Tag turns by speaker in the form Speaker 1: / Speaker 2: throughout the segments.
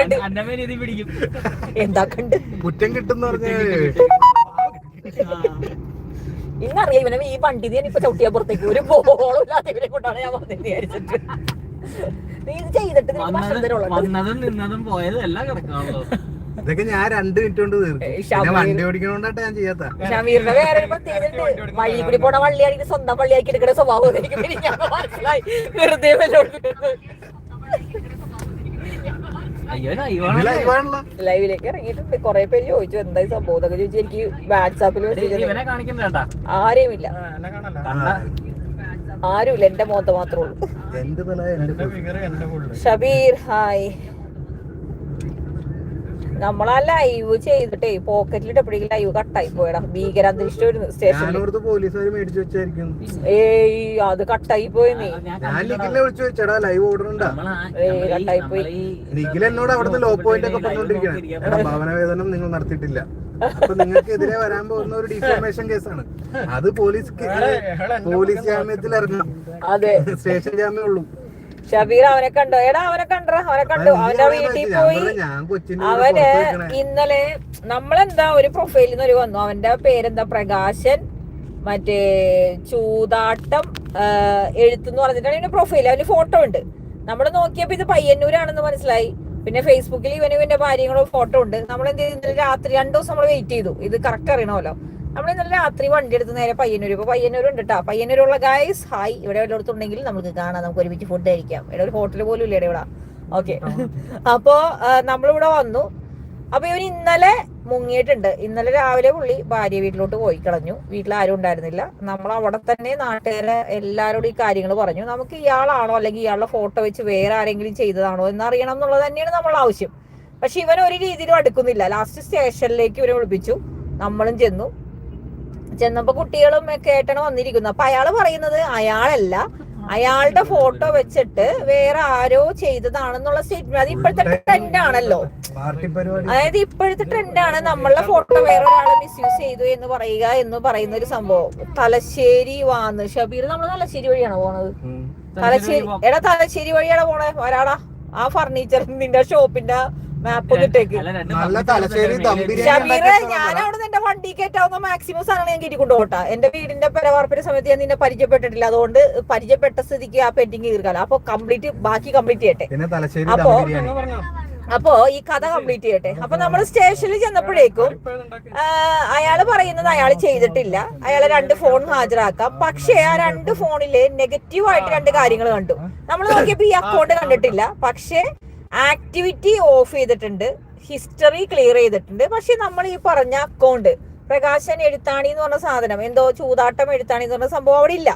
Speaker 1: കണ്ട്.
Speaker 2: അന്റെ പിടിക്കും.
Speaker 1: എന്താ കണ്ട്?
Speaker 3: കുറ്റം കിട്ടുന്ന
Speaker 1: ഇന്നറിയാം ഇവനെ ഈ വണ്ടി ഞാൻ ഇപ്പൊ ചവിട്ടിയാ പുറത്തേക്ക്. ഒരു ബോളും ഇല്ലാത്ത ഇവനെ കൊണ്ടാണ് ഞാൻ വന്നത് വിചാരിച്ചിട്ട്. നീ ഇത് ചെയ്തിട്ട് നിനക്ക് ഭക്ഷണം തരുള്ളൂ
Speaker 2: വന്നതും നിന്നതും പോയതും എല്ലാം കിടക്കാണല്ലോ.
Speaker 3: ഇതൊക്കെ ഞാൻ രണ്ട് മിനിറ്റ് കൊണ്ട് തീർക്കും.
Speaker 1: ഞാൻ.
Speaker 3: വണ്ടി ഓടിക്കണോണ്ടാട്ടാ ഞാൻ ചെയ്യാത്ത.
Speaker 1: ഷമീറിന്റെ വേറെ ഒരു പ്രത്യേകത ഉണ്ട് വഴി കൂടി പോണ വള്ളിയാണെങ്കിൽ സ്വന്തം വള്ളിയാക്കി എടുക്കുന്ന സ്വഭാവം എനിക്ക് വെറുതെ ലൈവിലേക്ക് ഇറങ്ങിയിട്ടുണ്ട്. കൊറേ പേര് ചോദിച്ചു എന്തായി സംഭവം എന്നൊക്കെ ചോദിച്ചു. എനിക്ക് വാട്സാപ്പിൽ ആരെയും ഇല്ല ആരുമില്ല എന്റെ മുഖത്ത് മാത്രമേ ഉള്ളൂ. ഷബീർ ഹായ് നമ്മളാ ലൈവ് ചെയ്തിട്ടേ പോക്കറ്റിലിട്ടപ്പോഴേക്കും ലൈവ് കട്ടായി പോയടാ. സ്റ്റേഷനിൽ
Speaker 3: മേടിച്ചു വെച്ചായിരിക്കും.
Speaker 1: ഏയ് അത് കട്ടായി പോയി നീ.
Speaker 3: ഞാൻ നിഖിലിനെ വിളിച്ചു വെച്ചടാ ലൈവ് ഓർഡർ ഉണ്ടാ
Speaker 1: ഏയ് കട്ടായി പോയി.
Speaker 3: നിഖിൽ എന്നോട് അവിടുത്തെ ലോ പോയിന്റ് ഒക്കെ പറഞ്ഞുകൊണ്ടിരിക്കണം എടാ ഭവന വേതനം നിങ്ങൾ നടത്തിയിട്ടില്ല. അപ്പൊ നിങ്ങൾക്ക് എതിരെ വരാൻ പോകുന്ന ഒരു ഡിഫോർമേഷൻ കേസാണ് അത് പോലീസ് പോലീസ് ജാമ്യത്തിൽ ഇറങ്ങണം.
Speaker 1: അതെ.
Speaker 3: സ്റ്റേഷൻ ജാമ്യം ഉള്ളൂ.
Speaker 1: ഷബീർ അവനെ കണ്ടോ? എടാ അവനെ കണ്ടോ? അവനെ കണ്ടു? അവന്റെ വീട്ടിൽ പോയി അവന് ഇന്നലെ നമ്മളെന്താ ഒരു പ്രൊഫൈലിൽ നിന്ന് ഒരു വന്നു. അവന്റെ പേരെന്താ? പ്രകാശൻ മറ്റേ ചൂതാട്ടം എഴുത്തെന്ന് പറഞ്ഞിട്ടാണ് ഇവന്റെ പ്രൊഫൈൽ അവന് ഫോട്ടോ ഉണ്ട്. നമ്മൾ നോക്കിയപ്പോ ഇത് പയ്യന്നൂരാണെന്ന് മനസ്സിലായി. പിന്നെ ഫേസ്ബുക്കിൽ ഇവന് ഇവന്റെ ഭാര്യങ്ങളും ഫോട്ടോ ഉണ്ട്. നമ്മൾ എന്ത് ചെയ്തു? ഇന്നലെ രാത്രി രണ്ടു ദിവസം നമ്മൾ വെയിറ്റ് ചെയ്തു. ഇത് കറക്റ്റ് അറിയണമല്ലോ. നമ്മൾ ഇന്നലെ രാത്രി വണ്ടി എടുത്ത് നേരെ പയ്യന്നൂർ ഇപ്പൊ പയ്യന്നൂർ ഉണ്ട് കേട്ടോ പയ്യന്നൂരുള്ള ഗായ്സ് ഹായ് ഇവിടെ വല്ലയിടത്തുണ്ടെങ്കിൽ നമുക്ക് കാണാം. നമുക്ക് ഒരുമിച്ച് ഫുഡ് കഴിക്കാം. ഇവിടെ ഒരു ഹോട്ടൽ പോലും ഇല്ല ഇവിടെ. ഓക്കെ അപ്പോ ആ, നമ്മളിവിടെ വന്നു. അപ്പൊ ഇവൻ ഇന്നലെ മുങ്ങിയിട്ടുണ്ട്. ഇന്നലെ രാവിലെ പുള്ളി ഭാര്യ വീട്ടിലോട്ട് പോയി കളഞ്ഞു. വീട്ടിൽ ആരും ഉണ്ടായിരുന്നില്ല. നമ്മൾ അവിടെ തന്നെ നാട്ടുകാരെ എല്ലാവരോടും ഈ കാര്യങ്ങൾ പറഞ്ഞു. നമുക്ക് ഇയാളാണോ അല്ലെങ്കിൽ ഇയാളുടെ ഫോട്ടോ വെച്ച് വേറെ ആരെങ്കിലും ചെയ്തതാണോ എന്ന് അറിയണം എന്നുള്ളത് തന്നെയാണ് നമ്മളുടെ ആവശ്യം. പക്ഷെ ഇവൻ ഒരു രീതിയിലും അടുക്കുന്നില്ല. ലാസ്റ്റ് സ്റ്റേഷനിലേക്ക് ഇവരെ വിളിപ്പിച്ചു. നമ്മളും ചെന്നു. ചെന്നപ്പോ കുട്ടികളും ഒക്കെ ആയിട്ടാണ് വന്നിരിക്കുന്നത് അപ്പൊ അയാൾ പറയുന്നത് അയാളല്ല. അയാളുടെ ഫോട്ടോ വെച്ചിട്ട് വേറെ ആരോ ചെയ്തതാണെന്നുള്ള സ്റ്റേറ്റ്മെന്റ്. അത് ഇപ്പോഴത്തെ ട്രെൻഡ് ആണല്ലോ അതായത് ഇപ്പോഴത്തെ ട്രെൻഡ് ആണ് നമ്മളുടെ ഫോട്ടോ വേറെ ഒരാളെ മിസ്യൂസ് ചെയ്തു എന്ന് പറയുക എന്ന് പറയുന്ന ഒരു സംഭവം. തലശ്ശേരി വാന്ന്. ഷബീർ നമ്മൾ തലശ്ശേരി വഴിയാണ് പോണത്? തലശ്ശേരി എടാ തലശ്ശേരി വഴിയാണ് പോണേ? വരാടാ ആ ഫർണിച്ചർ നിന്റെ ഷോപ്പിന്റെ ഇട്ടേക്ക്
Speaker 3: നല്ല തലശ്ശേരി
Speaker 1: ഷബീറെ ഞാൻ. അവിടെ നിന്റെ വണ്ടി കയറ്റാവുന്ന മാക്സിമം സാധനം ഞാൻ കയറ്റി കൊണ്ടുപോട്ടാ എന്റെ വീടിന്റെ പരവാർപ്പിന്റെ സമയത്ത് ഞാൻ നിന്നെ പരിചയപ്പെട്ടിട്ടില്ല. അതുകൊണ്ട് പരിചയപ്പെട്ട സ്ഥിതിക്ക് ആ പെൻഡിങ് തീർക്കാലോ അപ്പൊ കംപ്ലീറ്റ് ബാക്കി കംപ്ലീറ്റ് ചെയ്യട്ടെ. അപ്പൊ അപ്പോ ഈ കഥ കംപ്ലീറ്റ് ചെയ്യട്ടെ. അപ്പൊ നമ്മൾ സ്റ്റേഷനിൽ ചെന്നപ്പോഴേക്കും അയാൾ പറയുന്നത് അയാൾ ചെയ്തിട്ടില്ല. അയാളെ രണ്ട് ഫോൺ ഹാജരാക്കാം. പക്ഷേ ആ രണ്ട് ഫോണിൽ നെഗറ്റീവ് ആയിട്ട് രണ്ട് കാര്യങ്ങൾ കണ്ടു. നമ്മൾ നോക്കിയപ്പോ ഈ അക്കൗണ്ട് കണ്ടിട്ടില്ല. പക്ഷേ ആക്ടിവിറ്റി ഓഫ് ചെയ്തിട്ടുണ്ട് ഹിസ്റ്ററി ക്ലിയർ ചെയ്തിട്ടുണ്ട്. പക്ഷെ നമ്മൾ ഈ പറഞ്ഞ അക്കൗണ്ട് പ്രകാശൻ എഴുത്താണി എന്ന് പറഞ്ഞ സാധനം എന്തോ ചൂതാട്ടം എഴുത്താണി എന്ന് പറഞ്ഞ സംഭവം അവിടെ ഇല്ല.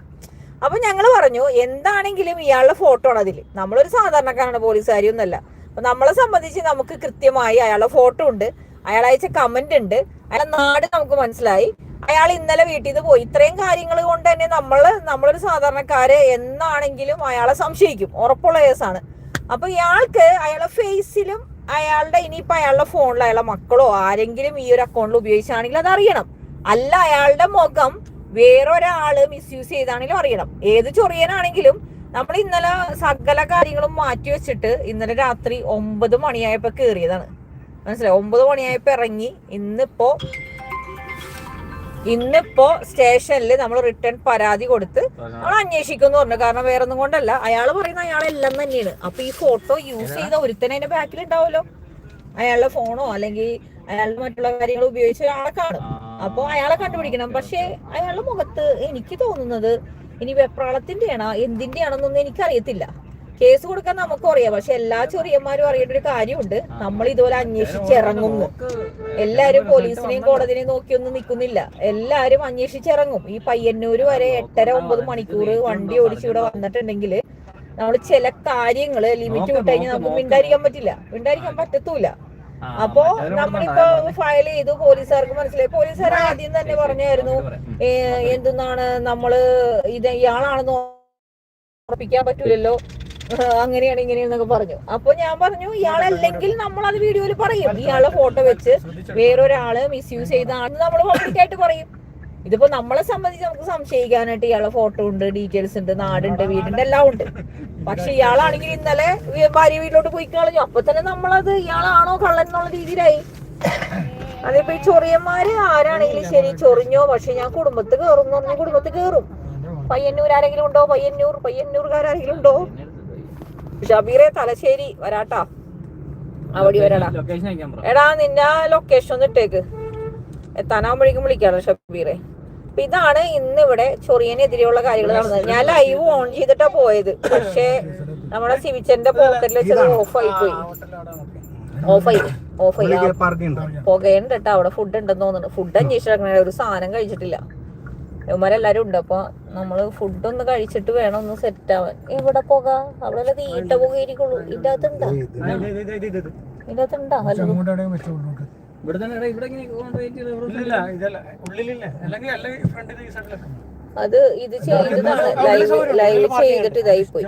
Speaker 1: അപ്പൊ ഞങ്ങൾ പറഞ്ഞു എന്താണെങ്കിലും ഇയാളുടെ ഫോട്ടോ ആണ് അതിൽ നമ്മളൊരു സാധാരണക്കാരാണ് പോലീസുകാരി ഒന്നല്ല അപ്പൊ നമ്മളെ സംബന്ധിച്ച് നമുക്ക് കൃത്യമായി അയാളുടെ ഫോട്ടോ ഉണ്ട് അയാൾ അയച്ച കമന്റ് ഉണ്ട് അയാളെ നാട് നമുക്ക് മനസ്സിലായി. അയാൾ ഇന്നലെ വീട്ടിൽ നിന്ന് പോയി. ഇത്രയും കാര്യങ്ങൾ കൊണ്ട് തന്നെ നമ്മൾ നമ്മളൊരു സാധാരണക്കാര് എന്നാണെങ്കിലും അയാളെ സംശയിക്കും. ഉറപ്പുള്ള കേസാണ്. അപ്പൊ ഇയാൾക്ക് അയാളെ ഫേസിലും അയാളുടെ ഇനിയിപ്പോ അയാളുടെ ഫോണിൽ അയാളുടെ മക്കളോ ആരെങ്കിലും ഈ ഒരു അക്കൗണ്ടിൽ ഉപയോഗിച്ചാണെങ്കിൽ അത് അറിയണം. അല്ല അയാളുടെ മുഖം വേറൊരാൾ മിസ്യൂസ് ചെയ്താണെങ്കിലും അറിയണം. ഏത് ചൊറിയനാണെങ്കിലും നമ്മൾ ഇന്നലെ സകല കാര്യങ്ങളും മാറ്റി വെച്ചിട്ട് ഇന്നലെ രാത്രി ഒമ്പത് മണിയായപ്പോ കേറിയതാണ്. മനസ്സിലായി? ഒമ്പത് മണിയായപ്പോ ഇറങ്ങി. ഇന്നിപ്പോ ഇന്നിപ്പോ സ്റ്റേഷനിൽ നമ്മൾ റിട്ടേൺ പരാതി കൊടുത്ത് നമ്മൾ അന്വേഷിക്കുന്നു പറഞ്ഞു. കാരണം വേറെ ഒന്നും കൊണ്ടല്ല. അയാൾ പറയുന്ന അയാളെല്ലാം തന്നെയാണ്. അപ്പൊ ഈ ഫോട്ടോ യൂസ് ചെയ്ത ഒരുത്തനെ അതിന്റെ ബാക്കിൽ ഉണ്ടാവുമല്ലോ അയാളുടെ ഫോണോ അല്ലെങ്കിൽ അയാളുടെ മറ്റുള്ള കാര്യങ്ങൾ ഉപയോഗിച്ച് ഒരാളെ കാണും. അപ്പൊ അയാളെ കണ്ടുപിടിക്കണം. പക്ഷെ അയാളുടെ മുഖത്ത് എനിക്ക് തോന്നുന്നത് ഇനി വെപ്രാളത്തിന്റെയാണോ ആണോ എന്തിന്റെ ആണെന്നൊന്നും എനിക്കറിയത്തില്ല. കേസ് കൊടുക്കാൻ നമുക്കും അറിയാം പക്ഷെ എല്ലാ ചെറിയന്മാരും അറിയേണ്ട ഒരു കാര്യമുണ്ട്. നമ്മൾ ഇതുപോലെ അന്വേഷിച്ചിറങ്ങുന്നു എല്ലാരും പോലീസിനെയും കോടതിനെയും നോക്കിയൊന്നും നിൽക്കുന്നില്ല. എല്ലാരും അന്വേഷിച്ചിറങ്ങും ഈ പയ്യന്നൂര് വരെ എട്ടര ഒമ്പത് മണിക്കൂർ വണ്ടി ഓടിച്ച് ഇവിടെ വന്നിട്ടുണ്ടെങ്കിൽ നമ്മൾ ചില കാര്യങ്ങൾ ലിമിറ്റ് വിട്ട് കഴിഞ്ഞാൽ നമുക്ക് മിണ്ടായിരിക്കാൻ പറ്റില്ല. മിണ്ടായിരിക്കാൻ പറ്റത്തൂല അപ്പോ നമ്മളിപ്പോ ഫയൽ ചെയ്തു. പോലീസുകാർക്ക് മനസ്സിലായി. പോലീസുകാർ ആദ്യം തന്നെ പറഞ്ഞായിരുന്നു. എന്തെന്നാണ് നമ്മൾ ഇത് ഇയാളാണെന്ന് ഉറപ്പിക്കാൻ പറ്റൂലല്ലോ. അങ്ങനെയാണ് ഇങ്ങനെയെന്നൊക്കെ പറഞ്ഞു. അപ്പൊ ഞാൻ പറഞ്ഞു ഇയാളല്ലെങ്കിൽ നമ്മൾ അത് വീഡിയോയിൽ പറയും. ഇയാളെ ഫോട്ടോ വെച്ച് വേറൊരാൾ മിസ്യൂസ് ചെയ്താണെന്ന് നമ്മൾ പബ്ലിക്കായിട്ട് പറയും. ഇതിപ്പോ നമ്മളെ സംബന്ധിച്ച് നമുക്ക് സംശയിക്കാനായിട്ട് ഇയാളെ ഫോട്ടോ ഉണ്ട് ഡീറ്റെയിൽസ് ഉണ്ട് നാടുണ്ട് വീടുണ്ട് എല്ലാം ഉണ്ട്. പക്ഷെ ഇയാളാണെങ്കിൽ ഇന്നലെ ഭാര്യ വീട്ടിലോട്ട് പോയി കളഞ്ഞു. അപ്പൊ തന്നെ നമ്മളത് ഇയാളാണോ കള്ളൻ എന്നുള്ള രീതിയിലായി. അതിപ്പോ ഈ ചൊറിയന്മാര് ആരാണെങ്കിലും ശരി ചൊറിഞ്ഞോ പക്ഷെ ഞാൻ കുടുംബത്ത് കയറും എന്ന് പറഞ്ഞാൽ കുടുംബത്ത് കയറും പയ്യന്നൂർ ആരെങ്കിലും ഉണ്ടോ? പയ്യന്നൂർ പയ്യന്നൂർക്കാരെങ്കിലും ഉണ്ടോ? ഷബീറെ തലശ്ശേരി വരാട്ടാ. അവിടെ വരാടാ. എടാ നിന്റെ ലൊക്കേഷൻ ഒന്ന് ഇട്ടേക്ക്. എത്താനാകുമ്പോഴേക്കും വിളിക്കാണ് ഷബീറെ. അപ്പൊ ഇതാണ് ഇന്ന് ഇവിടെ ചൊറിയനെതിരെയുള്ള കാര്യങ്ങൾ നടന്നത്. ഞാൻ ലൈവ് ഓൺ ചെയ്തിട്ടാ പോയത്. പക്ഷേ നമ്മുടെ സിവിച്ചന്റെ പോക്കറ്റിൽ വെച്ചത് ഓഫായി പോയി. ഓഫായി ഓഫായി ഓഫ്
Speaker 3: ആയി ഉണ്ടോ.
Speaker 1: പുകയുണ്ട് കേട്ടോ അവിടെ. ഫുഡ് ഉണ്ടെന്ന് തോന്നുന്നു. ഫുഡ് അന്വേഷിച്ചിറങ്ങണ ഒരു സാധനം കഴിച്ചിട്ടില്ല. ഇവന്മാരെല്ലാരും ഉണ്ട്. അപ്പൊ നമ്മൾ ഫുഡ് ഒന്ന് കഴിച്ചിട്ട് വേണം ഒന്ന് സെറ്റ് ആവാൻ. ഇവിടെ പോകാ അവിടെ തീട്ട പുക ഇരിക്കുള്ളൂ ഇതിന്റെ അകത്തുണ്ടാ ഇതിന്റെ അകത്തുണ്ടാ അത് ഇത് ചെയ്തതാണ്. ലൈവ് ലൈവ് ചെയ്തിട്ട് ഇതായി പോയി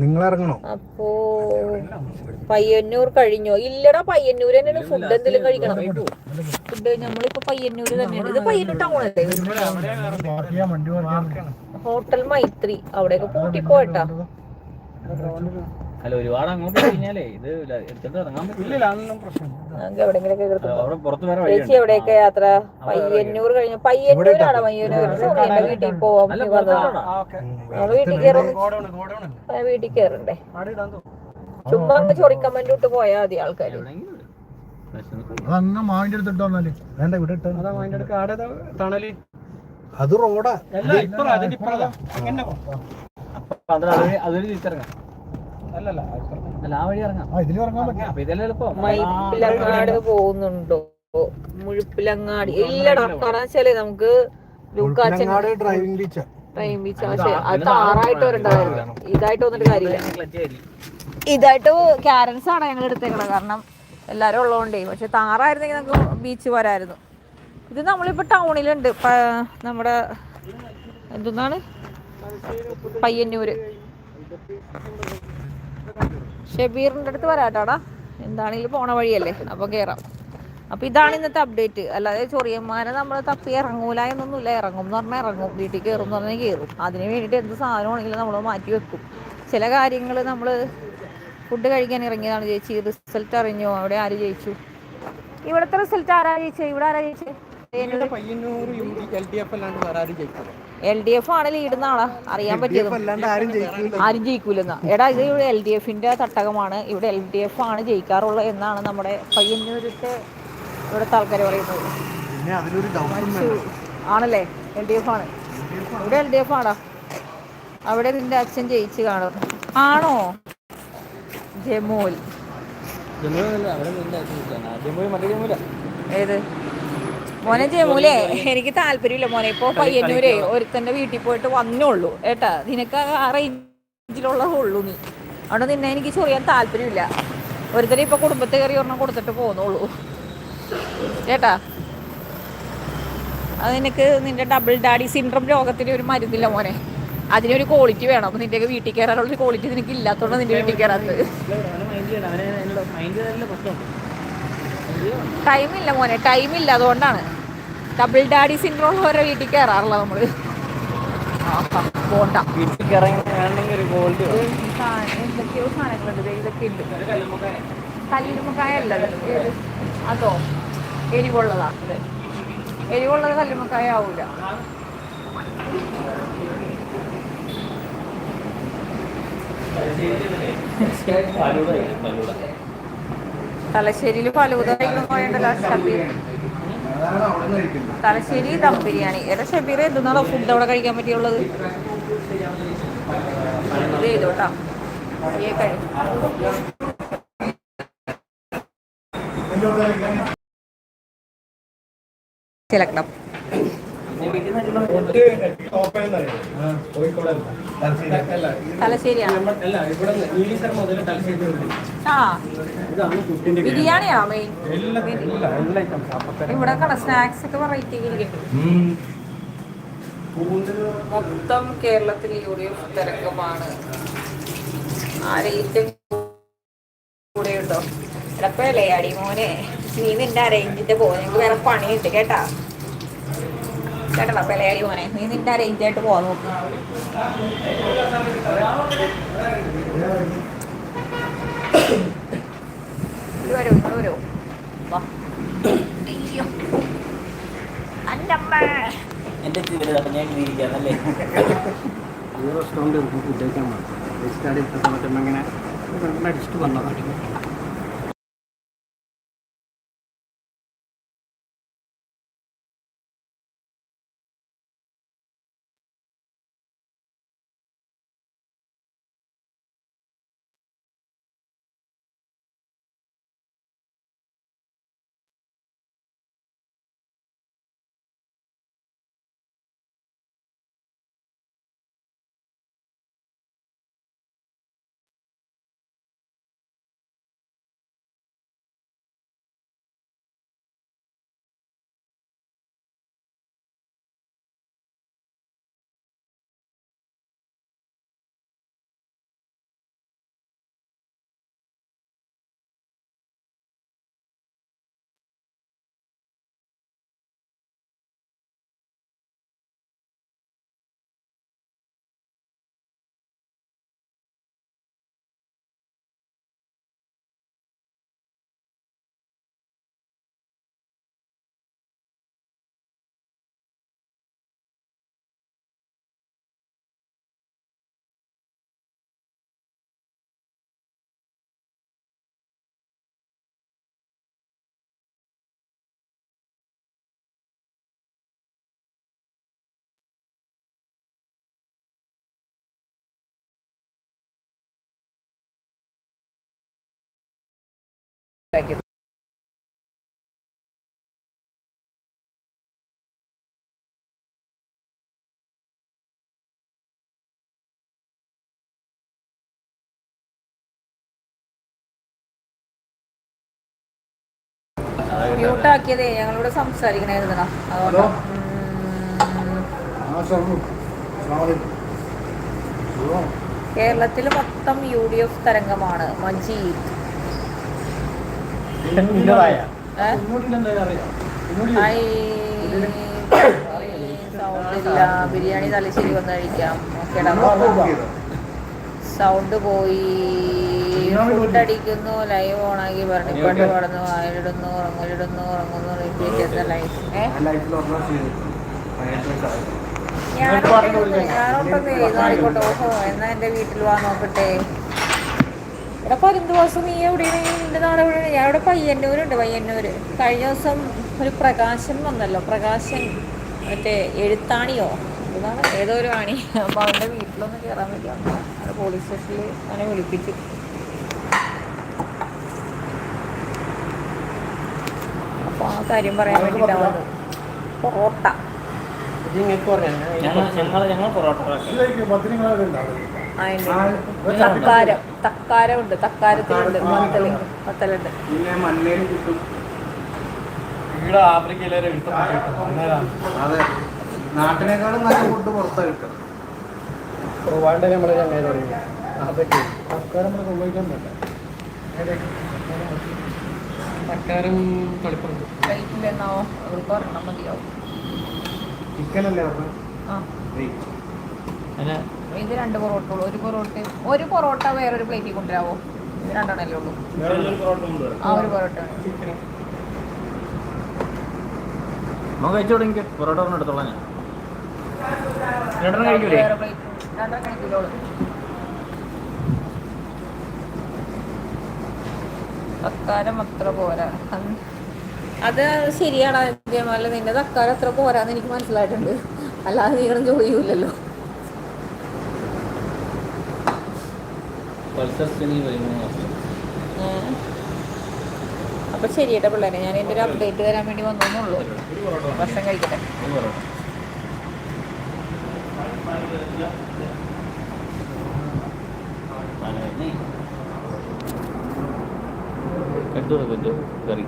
Speaker 3: നിങ്ങൾ ഇറങ്ങണോ
Speaker 1: അപ്പോ പയ്യന്നൂർ കഴിഞ്ഞോ? ഇല്ലടാ പയ്യന്നൂർ തന്നെയാണ് ഫുഡ് എന്തെങ്കിലും കഴിക്കണം. ഫുഡ് നമ്മളിപ്പോ പയ്യന്നൂർ തന്നെയാണ്. ഇത് പയ്യന്നൂർ ടൗൺ അല്ലേ? ഹോട്ടൽ മൈത്രി അവിടെയൊക്കെ പൂട്ടിപ്പോയിട്ടാ
Speaker 2: അല്ല ഒരുപാട് അങ്ങോട്ട് കഴിഞ്ഞാലേ ഇത് എടുത്തിട്ട് ഇറങ്ങാൻ പറ്റില്ല
Speaker 1: നമുക്ക്
Speaker 2: അവിടെ പുറത്ത് വേറെ
Speaker 1: ചേച്ചി എവിടെയൊക്കെ യാത്ര? പയ്യന്നൂർ കഴിഞ്ഞു. പയ്യന്നൂരാണ് പയ്യന്നൂർ. വീട്ടിൽ
Speaker 2: പോവാം.
Speaker 1: വേണ്ടി വീട്ടിൽ കയറും വീട്ടിൽ കയറണ്ടേ ചുമ്മാ അങ്ങ് ചൊറി കമന്റ് ഇട്ട് പോയാ മതി ആൾക്കാര്.
Speaker 4: മാവിന്റെ അടുത്തിട്ട്
Speaker 3: വേണ്ട ഇവിടെ ഇട്ടോ. അത് റോഡാ.
Speaker 2: അത് അതുവഴി- അതുവഴി തിരിച്ചിറങ്ങാം. അല്ല ആ വഴി ഇറങ്ങാം.
Speaker 4: ആ ഇതിൽ ഇറങ്ങാൻ പറ്റില്ല.
Speaker 2: അപ്പൊ ഇതെല്ലാം എളുപ്പം.
Speaker 1: മൈപ്പിലങ്ങാട് പോകുന്നുണ്ടോ? മുഴുപ്പിലങ്ങാടി. ഇല്ലടാ കാരണം വെച്ചാലേ നമുക്ക് ലൂക്കാച്ചൻ
Speaker 3: ഡ്രൈവിംഗ് ബീച്ചാ
Speaker 1: ടൈം ബീച്ച് പക്ഷേ അത് താറായിട്ട് വരണ്ടായിരുന്നു ഇതായിട്ട് വന്നിട്ട് കാര്യമില്ല. ഇതായിട്ട് ക്യാരൻസ് ആണ് ഞങ്ങൾ എടുത്തേക്കണത്. കാരണം എല്ലാരും ഉള്ളതുകൊണ്ടേ പക്ഷെ താറായിരുന്നെങ്കിൽ നമുക്ക് ബീച്ച് വരായിരുന്നു ഇത് നമ്മളിപ്പോ ടൗണിലുണ്ട് നമ്മുടെ എന്തെന്നാണ്? പയ്യന്നൂര്. ഷബീറിന്റെ അടുത്ത് വരാട്ടാടാ. എന്താണെങ്കിലും പോണ വഴിയല്ലേ. അപ്പൊ കേറാം. അപ്പൊ ഇതാണ് ഇന്നത്തെ അപ്ഡേറ്റ് അല്ലാതെ ചൊറിയന്മാരെ നമ്മൾ തപ്പി ഇറങ്ങൂല എന്നൊന്നുമില്ല. ഇറങ്ങും എന്ന് പറഞ്ഞാൽ ഇറങ്ങും. വീട്ടിൽ കയറും എന്ന് പറഞ്ഞാൽ കയറും അതിന് വേണ്ടിയിട്ട് എന്ത് സാധനമാണെങ്കിലും നമ്മൾ മാറ്റി വെക്കും. ചില കാര്യങ്ങൾ നമ്മൾ ഫുഡ് കഴിക്കാൻ ഇറങ്ങിയതാണ് ചേച്ചി. റിസൾട്ട് അറിഞ്ഞോ? അവിടെ ആര് ജയിച്ചു? ഇവിടുത്തെ റിസൾട്ട് ആരാ ജയിച്ചത് ഇവിടെ ആരാ ജയിച്ചത് ആണ് ലീഡ് ആളാ. അറിയാൻ പറ്റിയത്.
Speaker 3: ആരും
Speaker 1: ജയിക്കൂലെന്ന. എടാ ഇത് ഇവിടെ എൽ ഡി എഫിന്റെ തട്ടകമാണ്. ഇവിടെ എൽ ഡി എഫ് ആണ് ജയിക്കാറുള്ളത് എന്നാണ് നമ്മുടെ പയ്യന്നൂരിട്ട് ഇവിടുത്തെ ആൾക്കാർ പറയുന്നത്. ആണല്ലേ? എൽ ഡി എഫ് ആണ്. ഇവിടെ എൽ ഡി എഫ് ആടാ. അവിടെ നിന്റെ അച്ഛൻ ജയിച്ച് കാണും. ആണോ? ജമോൽ. ഏത്? മോനെ ജമൂലേ എനിക്ക് താല്പര്യമില്ല മോനെ. ഇപ്പൊ പയ്യന്നൂരെ ഒരുത്തന്റെ വീട്ടിൽ പോയിട്ട് വന്നോളൂ ഏട്ടാ നിനക്ക് ആ റേഞ്ചിലുള്ള ഉള്ളൂ നീ. അവിടെ നിന്നെ എനിക്ക് ചൊറിയാൻ താല്പര്യമില്ല. ഒരുത്തരെ ഇപ്പൊ കുടുംബത്തെ കയറി ഒരെണ്ണം കൊടുത്തിട്ട് പോന്നോളൂ. ഏട്ടാ അത് നിനക്ക് നിന്റെ ഡബിൾ ഡാഡി സിൻഡ്രം രോഗത്തിന് ഒരു മരുന്നില്ല മോനെ. അതിനൊരു ക്വാളിറ്റി വേണം. അപ്പൊ നിന്റെ വീട്ടിൽ കയറാനുള്ള ഒരു ക്വാളിറ്റി നിനക്ക് ഇല്ലാത്തതുകൊണ്ട് നിന്റെ വീട്ടിൽ കയറാത്തത്. ടൈമില്ല മോനെ ടൈമില്ല അതുകൊണ്ടാണ്. ഡബിൾ ഡാഡി സിൻഡ്രോം ഉള്ളവരെ വീട്ടിൽ കയറാറില്ല പോണ്ട. എന്തൊക്കെയോ സാധനങ്ങളുണ്ട് ഇതൊക്കെ ഉണ്ട് അല്ലത് ഏത്? അതോ എരിവുള്ളതാ എരിവുള്ളത് കല്ലുമക്കായ ആവൂല തലശ്ശേരിയിൽ ഫലൂത കഴിക്കാൻ ഷബീർ. തലശ്ശേരി ദം ബിരിയാണി. എടാ ഷബീർ എന്തെന്നാണോ ഫുഡ് അവിടെ കഴിക്കാൻ പറ്റിയുള്ളത്? ഇത് ചിലക്കണം സ്നാക്സ് ഒക്കെ മൊത്തം കേരളത്തിൽ യു ഡി എഫ് തിരക്കമാണ് കൂടെ ഉണ്ടോ? എടപ്പല്ലേ അടിമോനെ നീ നിന്റെ അറേഞ്ചിട്ട് പോയെങ്കിൽ ഞങ്ങൾക്ക് വേറെ പണിയുണ്ട് കേട്ടാ. കേട്ടല്ലോ പിളയാളി മോനെ നീ നിന്റെ അറേഞ്ച് ആയിട്ട് പോവാൻ നോക്ക്. വരൂ ഇങ്ങോട്ട് വരൂ.
Speaker 2: എന്റെ
Speaker 4: റെസ്റ്റോറന്റ് എടുക്കും ഫുഡ് കഴിക്കാൻ വന്നതാണ്
Speaker 1: മ്യൂട്ടാക്കിയതേ ഞങ്ങളോട് ഉം. കേരളത്തിൽ മൊത്തം യു ഡി എഫ് തരംഗമാണ്. മജീദ് ഏ? ഹായ്. സൗണ്ട് ഇല്ല ബിരിയാണി തലശ്ശേരി വന്ന് കഴിക്കാം. ഓക്കേടാ സൗണ്ട് പോയി. ഫുഡ് അടിക്കുന്നു. ലൈവ് ഓണാക്കി ഭരണിപ്പാട്ട് പാടുന്നു വായിലിടുന്നു ഉറങ്ങലിടുന്നു ഉറങ്ങുന്നു റിപ്പീറ്റ് ചെയ്ത ലൈഫ് ഞാനൊട്ടൊന്ന് ഓഹോ എന്നാ എന്റെ വീട്ടിൽ വാ നോക്കട്ടെ. ഇവിടെ ദിവസം നീ എവിടെയാണ്? നിന്റെ നാട് എവിടെയാണ്? ഞാൻ ഇവിടെ പയ്യന്നൂരുണ്ട് പയ്യന്നൂര്. കഴിഞ്ഞ ദിവസം ഒരു പ്രകാശൻ വന്നല്ലോ. പ്രകാശൻ മറ്റേ എഴുത്താണിയോ? ഇതാണ് ഏതോ ഒരു ആണി അപ്പോൾ അവന്റെ വീട്ടിലൊന്ന് കയറാൻ വന്നു. പോലീസ് സ്റ്റേഷനിൽ അവനെ വിളിപ്പിച്ചു. അപ്പോൾ ആ കാര്യം പറയാൻ വേണ്ടിയിട്ടാണ് വന്നത്. പൊറോട്ട
Speaker 2: ഞങ്ങൾ ഞങ്ങൾ ഞങ്ങൾ പൊറോട്ട
Speaker 1: അതിന്റെ തക്കാരം തക്കാരം ഉണ്ട് തക്കാരത്തിലുണ്ട് മത്തൽ മത്തലുണ്ട്
Speaker 3: പിന്നെ മണ്ണേലും കിട്ടും.
Speaker 4: ഇവിടെ ആഫ്രിക്കയിലെ
Speaker 3: അതെ. നാട്ടിനേക്കാളും നല്ല ഫുഡ് കിട്ടും
Speaker 4: നമ്മൾ ചങ്ങനെ തുടങ്ങി. അതൊക്കെ തക്കാരം നമ്മൾ ഉപയോഗിക്കാൻ പറ്റില്ല തക്കാരം കളിപ്പുണ്ട്
Speaker 1: അവർക്ക് ഒരെണ്ണം മതിയാവും.
Speaker 2: അങ്ങനെ
Speaker 1: ഇത് രണ്ട് പൊറോട്ട ഉള്ളൂ ഒരു പൊറോട്ട ഒരു പൊറോട്ട വേറൊരു പ്ലേറ്റിൽ കൊണ്ടുവരാവോ? ഇത് രണ്ടെണ്ണല്ലേ ഉള്ളൂ. ആ ഒരു പൊറോട്ട
Speaker 2: നമുക്ക് കഴിച്ചു തുടങ്ങി പൊറോട്ട ഒരെണ്ണം എടുത്തോളാം ഞാൻ. രണ്ടെണ്ണം കഴിക്കൂലേ?
Speaker 1: രണ്ടെണ്ണം കഴിക്കില്ലോളൂ തക്കാരം അത്ര പോരാ. അന്ന് അത് ശരിയാണ് ജമാല നിന്റെ തക്കാരം അത്ര പോരാന്ന് എനിക്ക് മനസ്സിലായിട്ടുണ്ട്. അല്ലാതെ നീളം ചോദിക്കൂലല്ലോ. അപ്പൊ ശരിയേട്ടാ പിള്ളേരെ. ഞാൻ എന്റെ ഒരു അപ്ഡേറ്റ് തരാൻ വേണ്ടി വന്നോന്നുള്ളൂ ഭക്ഷണം കഴിക്കട്ടെ.
Speaker 2: കെട്ടു കെട്ടു കറി.